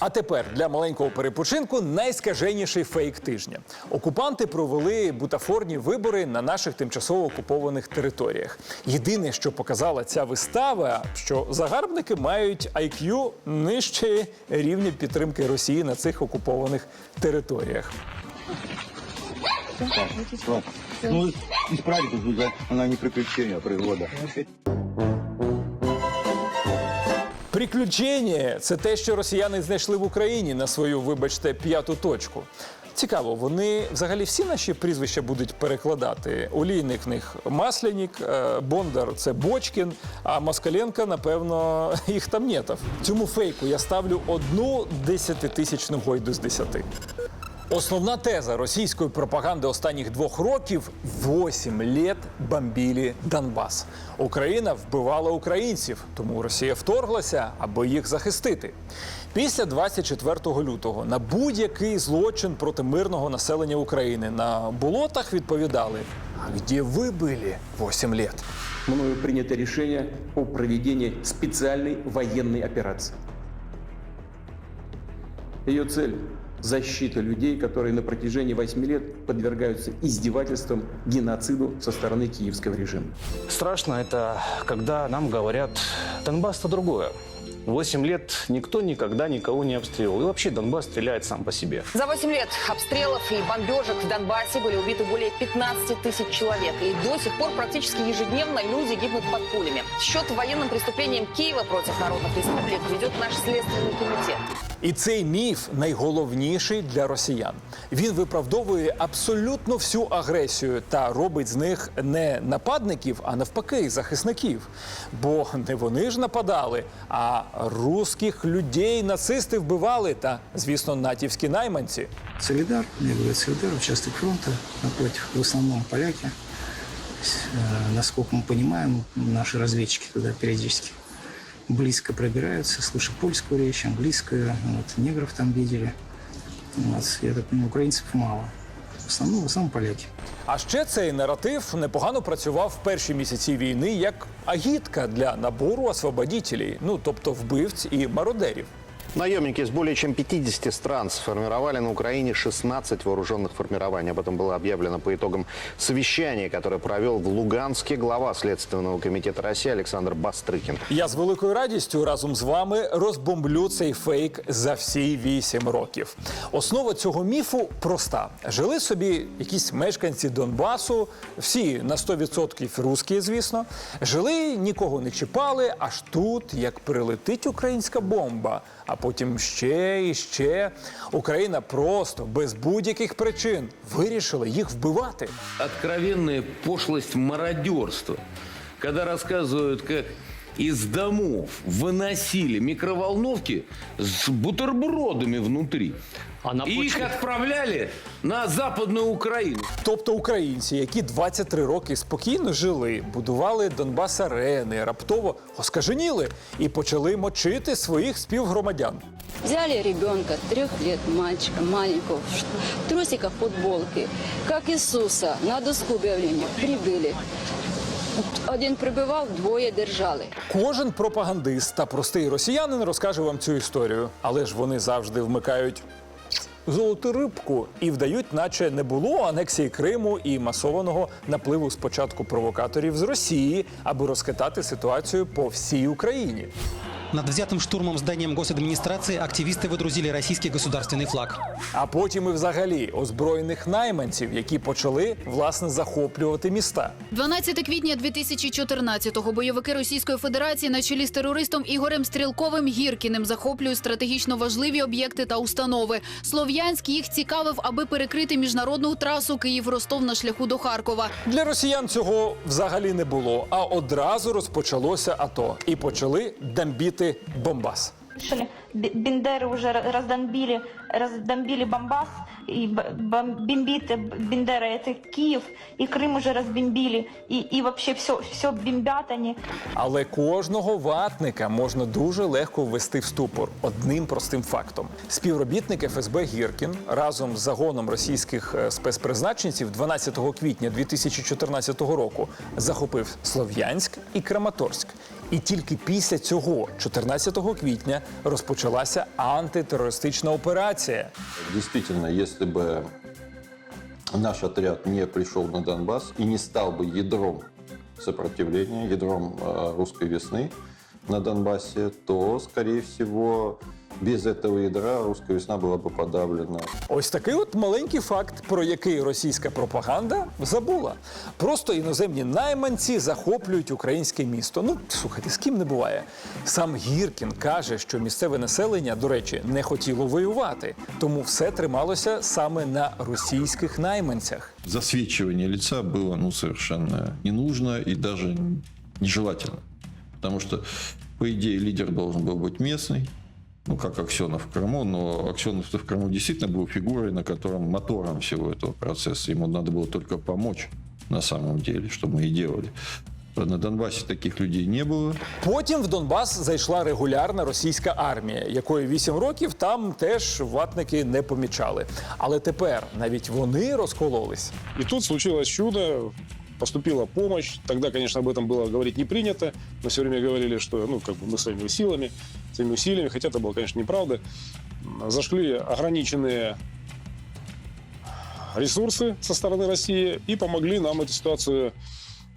А тепер для маленького перепочинку найскаженіший фейк тижня. Окупанти провели бутафорні вибори на наших тимчасово окупованих територіях. Єдине, що показала ця вистава, що загарбники мають IQ нижче рівня підтримки Росії на цих окупованих територіях. Ну, исправить она не приключение, а пригода. Приключення це те, що росіяни знайшли в Україні на свою, вибачте, п'яту точку. Цікаво, вони взагалі всі наші прізвища будуть перекладати. Олійник в них Маслянік, е, Бондар це Бочкін, а Москаленко, напевно, їх там нєтав. Цьому фейку я ставлю одну десятитисячну гойду з десяти. Основна теза російської пропаганди останніх двох років 8 літ бомбілі Донбас. Україна вбивала українців, тому Росія вторглася, аби їх захистити. Після 24 лютого на будь-який злочин проти мирного населення України на болотах відповідали: А де ви були 8 літ? мною принято решение о проведении специальной военной операции. Ее цель – защита людей, которые на протяжении 8 лет подвергаются издевательствам, геноциду со стороны киевского режима. Страшно это, когда нам говорят, Донбасс-то другое. Восемь лет никто никогда никого не обстреливал. И вообще Донбасс стреляет сам по себе. За 8 лет обстрелов и бомбежек в Донбассе были убиты более 15 тысяч человек. И до сих пор практически ежедневно люди гибнут под пулями. Счет военным преступлениям Киева против народных республик ведет наш Следственный комитет. І цей міф найголовніший для росіян. Він виправдовує абсолютно всю агресію та робить з них не нападників, а навпаки, захисників. Бо не вони ж нападали, а русських людей нацисти вбивали та, звісно, натівські найманці. Солидар, мне говорят, Солидар, участок фронта, напротив, в основном поляки. То есть, э, Насколько мы понимаем, наши разведчики туда периодически близко пробираются, слышат польскую речь, английскую, вот, негров там видели. Вот, я так понимаю, украинцев мало. В сам поляки. А ще цей наратив непогано працював в перші місяці війни як агітка для набору освободітелів, ну тобто вбивць і мародерів. Наемники из более чем 50 стран сформировали на Украине 16 вооруженных формирований. Об этом было объявлено по итогам совещания, которое провел в Луганске глава Следственного комитета России Александр Бастрыкин. Я з великою радістю разом з вами розбомблю цей фейк за всі вісім років. Основа цього міфу проста: жили собі якісь мешканці Донбасу, всі на 100% русські, звісно. Жили, нікого не чіпали, аж тут як прилетить українська бомба. А потім ще і ще Україна просто без будь-яких причин вирішила їх вбивати. Откровенна пошлость мародерства, коли розказують, как из домов выносили микроволновки с бутербродами внутри. и их отправляли на Западную Украину. Тобто українці, які 23 роки спокійно жили, будували Донбас арени, раптово оскаженіли і почали мочити своїх співгромадян. Взяли ребенка, трех лет мальчика, маленького, в ш- трусиках, футболки, как Иисуса, на доску объявления прибыли. Один прибивав, двоє держали. Кожен пропагандист та простий росіянин розкаже вам цю історію, але ж вони завжди вмикають. Золоту рибку і вдають, наче не було анексії Криму і масованого напливу спочатку провокаторів з Росії, аби розхитати ситуацію по всій Україні. Над взятым штурмом зданием госадминистрации активисты выдрузили российский государственный флаг. А потім і взагалі озброєних найманців, які почали власне захоплювати міста. 12 квітня 2014-го бойовики Російської Федерації на чолі з терористом Ігорем Стрілковим Гіркіним захоплюють стратегічно важливі об'єкти та установи. Слов'янськ їх цікавив, аби перекрити міжнародну трасу Київ-Ростов на шляху до Харкова. Для росіян цього взагалі не було. А одразу розпочалося АТО і почали дамбіти Слышали, Б- Бендеры уже ра- раздомбили, раздомбили Бомбас, и б- бом- бомбит Бендера это Киев, и Крым уже разбомбили, и, и вообще все, все бомбят они. Але кожного ватника можна дуже легко ввести в ступор одним простим фактом. Співробітник ФСБ Гіркін разом з загоном російських е, спецпризначенців 12 квітня 2014 року захопив Слов'янськ і Краматорськ. І тільки після цього, 14 квітня, розпочав почалася антитерористична операція. Действительно, если бы наш отряд не пришел на Донбасс и не стал бы ядром сопротивления, ядром э, русской весны на Донбассе, то, скорее всего, без этого ядра русская весна была бы подавлена. Ось такий от маленький факт, про який російська пропаганда забула. Просто іноземні найманці захоплюють українське місто. Ну, слухайте, з ким не буває. Сам Гіркін каже, що місцеве населення, до речі, не хотіло воювати, тому все трималося саме на російських найманцях. Засвечивание лица было ну, совершенно не нужно и даже нежелательно. Потому что, по идее, лидер должен был быть местный, ну, как Аксенов в Крыму, но Аксенов в Крыму действительно был фигурой, на котором мотором всего этого процесса. Ему надо было только помочь на самом деле, что мы и делали. На Донбассе таких людей не было. Потім в Донбас зайшла регулярна російська армія, якої вісім років там теж ватники не помічали. Але тепер навіть вони розкололись. И тут случилось чудо, поступила помощь. Тогда, конечно, об этом было говорить не принято. Мы все время говорили, что ну, как бы мы своими силами, Своими усилиями, хотя это было, конечно, неправда, зашли ограниченные ресурсы со стороны России и помогли нам эту ситуацию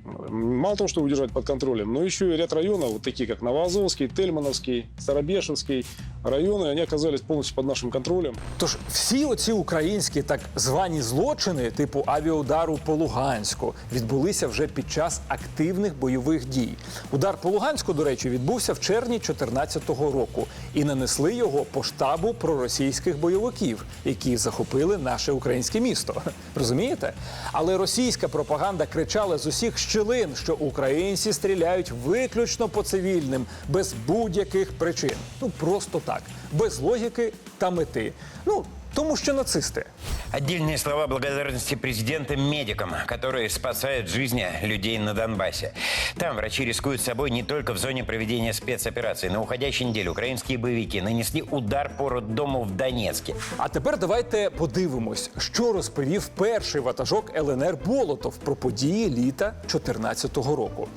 мало того, что удержать под контролем, но еще и ряд районов, вот такие как Новоазовский, Тельмановский, Старобешевский районы, они оказались полностью под нашим контролем. Тож всі оці українські так звані злочини, типу авіаудару по Луганську, відбулися вже під час активних бойових дій. Удар по Луганську, до речі, відбувся в червні 2014 року і нанесли його по штабу проросійських бойовиків, які захопили наше українське місто. Розумієте? Але російська пропаганда кричала з усіх щілин, що українці стріляють виключно по цивільним, без будь-яких причин. Ну просто так, без логіки та мети. Ну тому що нацисти. Отдельные слова благодарности президентам-медикам, которые спасают жизни людей на Донбассе. Там врачи рискуют собой не только в зоне проведения спецоперации. На уходящей неделе украинские боевики нанесли удар по роддому в Донецке. А тепер давайте подивимось, що розповів перший ватажок ЛНР Болотов про події літа 2014 року.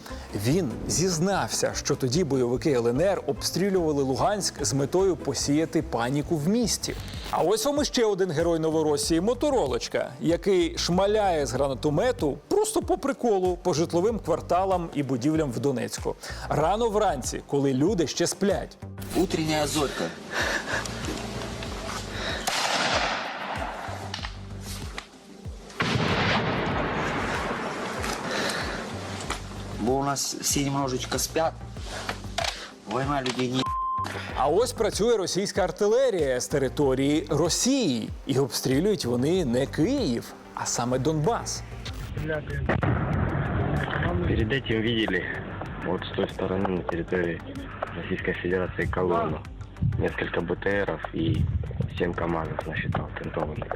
Він зізнався, що тоді бойовики ЛНР обстрілювали Луганськ з метою посіяти паніку в місті. А ось вам іще один герой Новоросії моторолочка, який шмаляє з гранатомету просто по приколу по житловим кварталам і будівлям в Донецьку. Рано вранці, коли люди ще сплять. Утренняя зорька. Бо у нас все немножечко спят. Война людей не А ось працює російська артилерія з території Росії, і обстрілюють вони не Київ, а саме Донбас. Перед этим видели вот с той стороны на территории Российской Федерации колонну. Несколько БТРов и 7 КАМАЗов насчитал тентованных.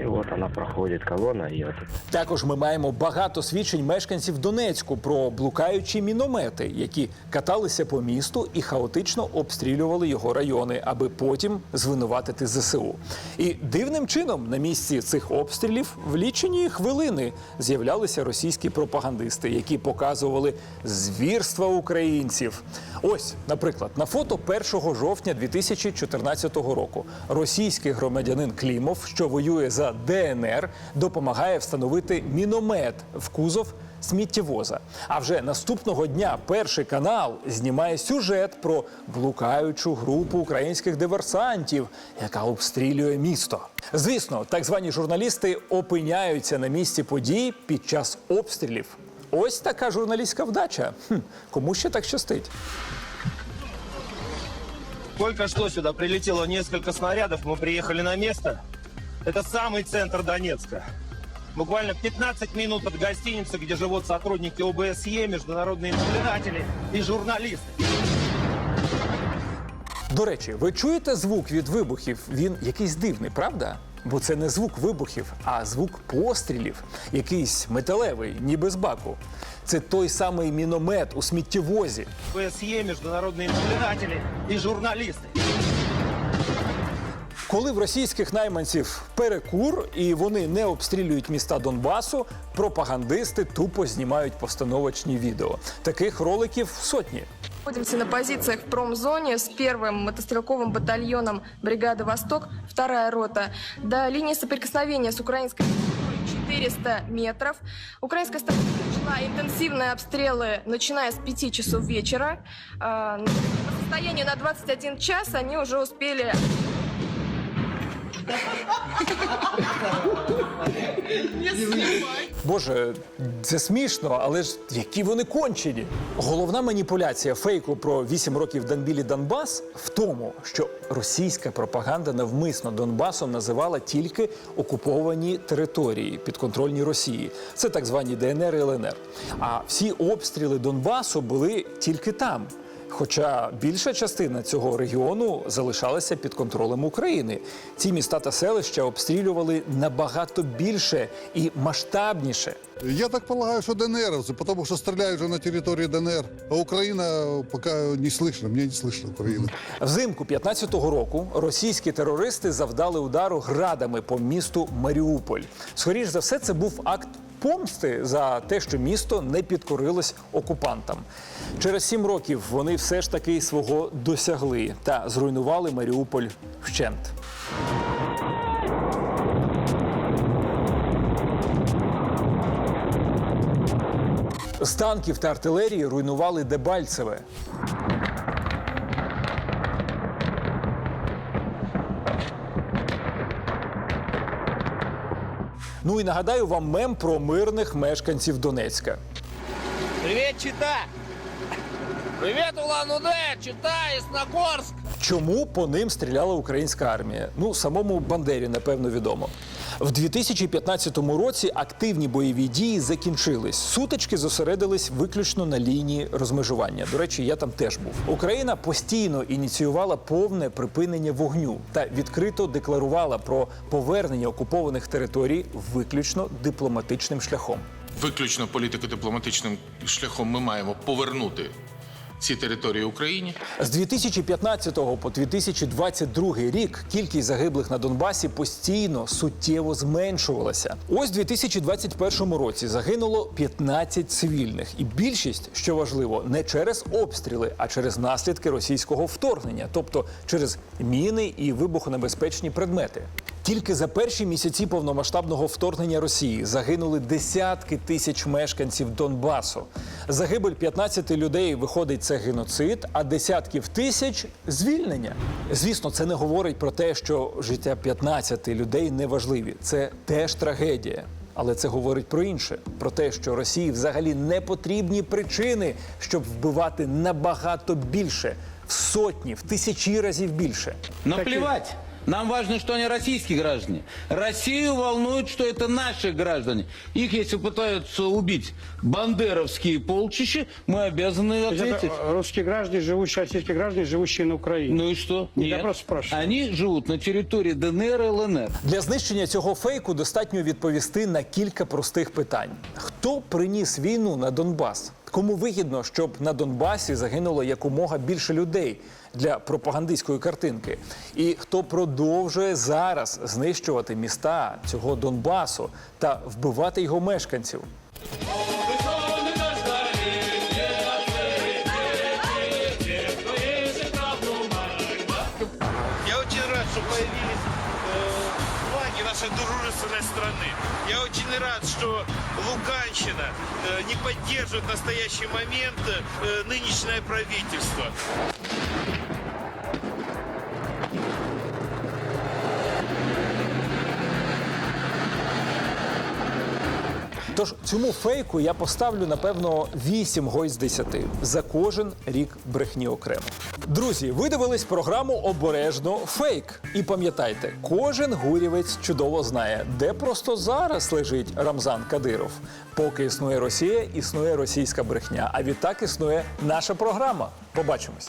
И вот она проходит, колонна, и вот Також ми маємо багато свідчень мешканців Донецьку про блукаючі міномети, які каталися по місту і хаотично обстрілювали його райони, аби потім звинуватити ЗСУ. І дивним чином на місці цих обстрілів в лічені хвилини з'являлися російські пропагандисти, які показували звірства українців. Ось, наприклад, на фото 1 жовтня 2014 року російський громадянин Клімов, що воює за ДНР, допомагає встановити міномет в кузов сміттєвоза. А вже наступного дня перший канал знімає сюжет про блукаючу групу українських диверсантів, яка обстрілює місто. Звісно, так звані журналісти опиняються на місці подій під час обстрілів. Ось така журналістська вдача. Хм, кому ще так щастить? Только что сюда прилетело несколько снарядов, мы приехали на место. Это самый центр Донецка. Буквально 15 минут от гостиницы, где живут сотрудники ОБСЕ, международные наблюдатели и журналисты. До речі, ви чуєте звук від вибухів? Він якийсь дивний, правда? Бо це не звук вибухів, а звук пострілів, якийсь металевий, ніби з баку. Це той самий міномет у сміттєвозі. ОБСЕ, международные наблюдатели и журналисты. Коли в російських найманців перекур і вони не обстрілюють міста Донбасу, пропагандисти тупо знімають постановочні відео. Таких роликів сотні. Находимся на позициях в промзоне с первым мотострелковым батальоном бригады «Восток», вторая рота. До линии соприкосновения с украинской территорией 400 метров. Украинская сторона начала интенсивные обстрелы, начиная с 5 часов вечера. А, По состоянию на 21 час они уже успели Боже, це смішно, але ж які вони кончені. Головна маніпуляція фейку про 8 років Данбілі Донбас в тому, що російська пропаганда навмисно Донбасом називала тільки окуповані території підконтрольні Росії. Це так звані ДНР і ЛНР. А всі обстріли Донбасу були тільки там. Хоча більша частина цього регіону залишалася під контролем України. Ці міста та селища обстрілювали набагато більше і масштабніше. Я так полагаю, что ДНРовцы, потому что стреляют же на территории ДНР. А Украина пока не слышно, мне не слышно Украина. Взимку 15-го року російські терористи завдали удару градами по місту Маріуполь. Скоріш за все, це був акт помсти за те, що місто не підкорилось окупантам. Через сім років вони все ж таки свого досягли та зруйнували Маріуполь вщент. З танків та артилерії руйнували Дебальцеве. Ну і нагадаю вам мем про мирних мешканців Донецька. Привіт, Чита! Привіт, Улан-Удэ! Чита, Ясногорськ! Чому по ним стріляла українська армія? Ну, самому Бандері, напевно, відомо. В 2015 році активні бойові дії закінчились. Сутички зосередились виключно на лінії розмежування. До речі, я там теж був. Україна постійно ініціювала повне припинення вогню та відкрито декларувала про повернення окупованих територій виключно дипломатичним шляхом. Виключно політико-дипломатичним шляхом ми маємо повернути ці території Україні. З 2015 по 2022 рік кількість загиблих на Донбасі постійно суттєво зменшувалася. Ось у 2021 році загинуло 15 цивільних, і більшість, що важливо, не через обстріли, а через наслідки російського вторгнення, тобто через міни і вибухонебезпечні предмети. Тільки за перші місяці повномасштабного вторгнення Росії загинули десятки тисяч мешканців Донбасу. Загибель 15 людей виходить це геноцид, а десятків тисяч звільнення. Звісно, це не говорить про те, що життя 15 людей не важливі. Це теж трагедія. Але це говорить про інше: про те, що Росії взагалі не потрібні причини, щоб вбивати набагато більше, в сотні, в тисячі разів більше. Наплевать. Нам важно, что они российские граждане. Россию волнует, что это наши граждане. Их, если пытаются убить бандеровские полчища, мы обязаны ответить. русские граждане, живущие, российские граждане, живущие на Украине. Ну и что? Нет, я Нет. просто спрашиваю. Они живут на территории ДНР и ЛНР. Для знищення цього фейку достатньо відповісти на кілька простих питань: хто приніс війну на Донбас? Кому вигідно, щоб на Донбасі загинуло якомога більше людей для пропагандистської картинки? І хто продовжує зараз знищувати міста цього Донбасу та вбивати його мешканців? Я очень рад, что появились э, флаги нашей дружественной страны. Я очень рад, что Луганщина э, не поддерживает в настоящий момент э, нынешнее правительство. Тож цьому фейку я поставлю напевно 8 гой з 10 за кожен рік брехні окремо. Друзі, ви дивились програму обережно фейк. І пам'ятайте, кожен гурівець чудово знає, де просто зараз лежить Рамзан Кадиров. Поки існує Росія, існує російська брехня. А відтак існує наша програма. Побачимось.